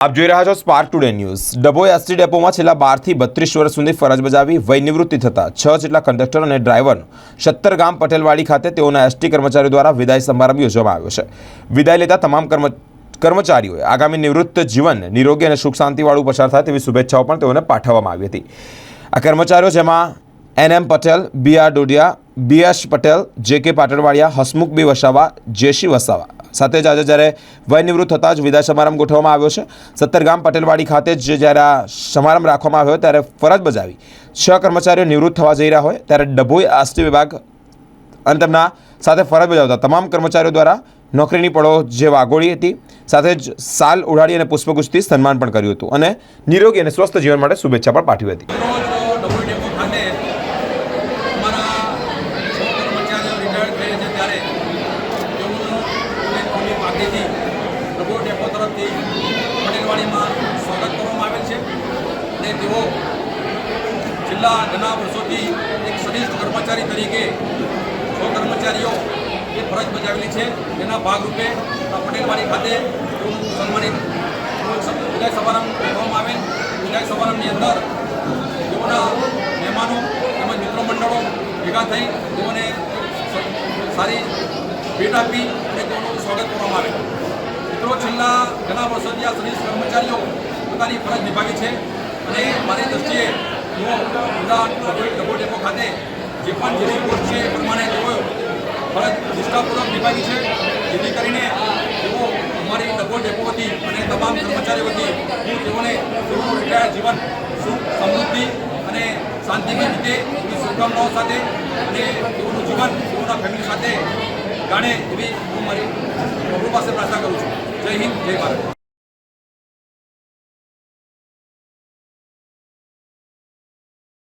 આપ જોઈ રહ્યા છો Spark Today News Dabhoi ST ડેપોમાં છેલ્લા બારથી બત્રીસ વર્ષ સુધી ફરજ બજાવી વય નિવૃત્તિ થતા છ જેટલા કંડક્ટર અને ડ્રાઈવર સત્તર ગામ પટેલવાડી ખાતે તેઓના એસટી કર્મચારીઓ દ્વારા વિદાય સમારંભ યોજવામાં આવ્યો છે. વિદાય લેતા તમામ કર્મ, કર્મચારીઓએ આગામી નિવૃત્ત જીવન, નિરોગી અને સુખ શાંતિવાળું પસાર થાય તેવી શુભેચ્છાઓ પણ તેઓને પાઠવવામાં આવી હતી. આ કર્મચારીઓ જેમાં N M Patel B R Dodiya B S Patel J K Patanwadiya, Hasmukh બી વસાવા જેશી વસાવા સાથે જ આજે જ્યારે વય નિવૃત્ત થતાં જ વિદાય સમારંભ ગોઠવવામાં આવ્યો છે. સત્તરગામ પટેલવાડી ખાતે જ જ્યારે આ સમારંભ રાખવામાં આવ્યો ત્યારે ફરજ બજાવી. છ કર્મચારીઓ નિવૃત્ત થવા જઈ રહ્યા હોય ત્યારે ડભોઈ આસ્તી વિભાગ અને તેમના સાથે ફરજ બજાવતા તમામ કર્મચારીઓ દ્વારા નોકરીની પળો જે વાગોળી હતી. સાથે જ સાલ ઉડાડી અને પુષ્પગુચ્છથી સન્માન પણ કર્યું હતું અને નિરોગી અને સ્વસ્થ જીવન માટે શુભેચ્છા પણ પાઠવી હતી. રોજ ડબલ ડેપો ખાતે અમારા સૌ કર્મચારીઓ રિટાયર્ડ થઈએ છે ત્યારે તેઓનું એક ખુલ્લી પાર્ટીથી ડબલ ડેપો તરફથી પટેલવાડીમાં સ્વાગત કરવામાં આવેલ છે અને તેઓ છેલ્લા ઘણા વર્ષોથી એક શ્રેષ્ઠ કર્મચારી તરીકે સૌ કર્મચારીઓ એ ફરજ બજાવેલી છે, તેના ભાગરૂપે પટેલવાડી ખાતે તેઓનું સન્માનિત વિદાય સમારંભ કરવામાં આવેલ. વિદાય સમારંભની અંદર તેઓના મહેમાનો તેમજ મિત્રો મંડળો ભેગા થઈ તેઓને સારી ભેટ આપી અને તેઓનું સ્વાગત કરવામાં આવે મિત્રો, છેલ્લા ઘણા વર્ષોથી આ સર્વિસ કર્મચારીઓ પોતાની ફરજ નિભાવી છે અને મારી દ્રષ્ટિએ હું બધા ડબો- ડેપો ખાતે જે પણ જે પોસ્ટ છે એ પ્રમાણે તેઓ ફરજ નિષ્ઠાપૂર્વક નિભાવી છે. જેથી કરીને તેઓ અમારી ડબો ડેપો વતી અને તમામ કર્મચારીઓ વતી હું તેઓને તેઓનું રિટાયર જીવન, સુખ, સમૃદ્ધિ અને શાંતિમય રીતે એવી શુભકામનાઓ સાથે અને તેઓનું જીવન, તેઓના ફેમિલી સાથે ગાણે એવી હું મારી પ્રભુ પાસે પ્રાર્થના કરું છું. জয় হিন্দ জয় ভারত।